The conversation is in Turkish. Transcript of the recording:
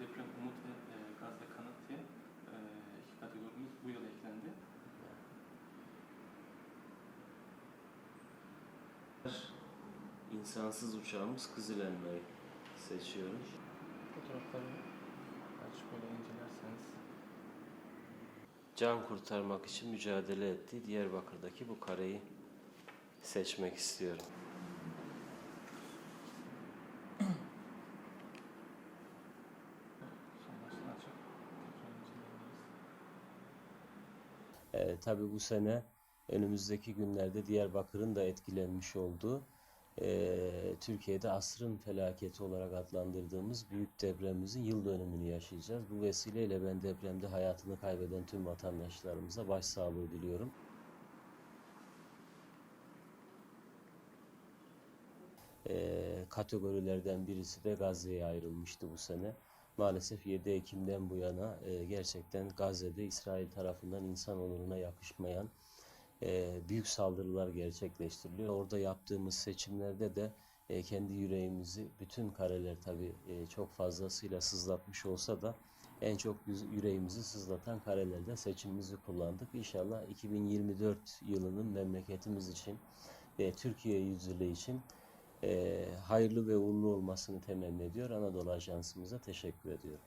Deprem, umut ve e, gaz ve kanıt diye e, iki kategorimiz bu yıl eklendi. İnsansız uçağımız Kızıl Elma'yı seçiyorum. Fotoğrafları açıp böyle incelerseniz Can kurtarmak için mücadele ettiği Diyarbakır'daki bu kareyi seçmek istiyorum. Ee, tabii bu sene önümüzdeki günlerde Diyarbakır'ın da etkilenmiş olduğu eee, Türkiye'de asrın felaketi olarak adlandırdığımız büyük depremimizin yıl dönümünü yaşayacağız. Bu vesileyle ben depremde hayatını kaybeden tüm vatandaşlarımıza başsağlığı diliyorum. Eee, kategorilerden birisi de Gazze'ye ayrılmıştı bu sene. Maalesef 7 Ekim'den bu yana e, gerçekten Gazze'de İsrail tarafından insan onuruna yakışmayan e, büyük saldırılar gerçekleştiriliyor. Orada yaptığımız seçimlerde de e, kendi yüreğimizi, bütün kareler tabii e, çok fazlasıyla sızlatmış olsa da en çok yüreğimizi sızlatan karelerde seçimimizi kullandık. İnşallah 2024 yılının memleketimiz için ve Türkiye yüzyılı için e, hayırlı ve uğurlu olmasını temenni ediyor. Anadolu Ajansımıza teşekkür ediyorum.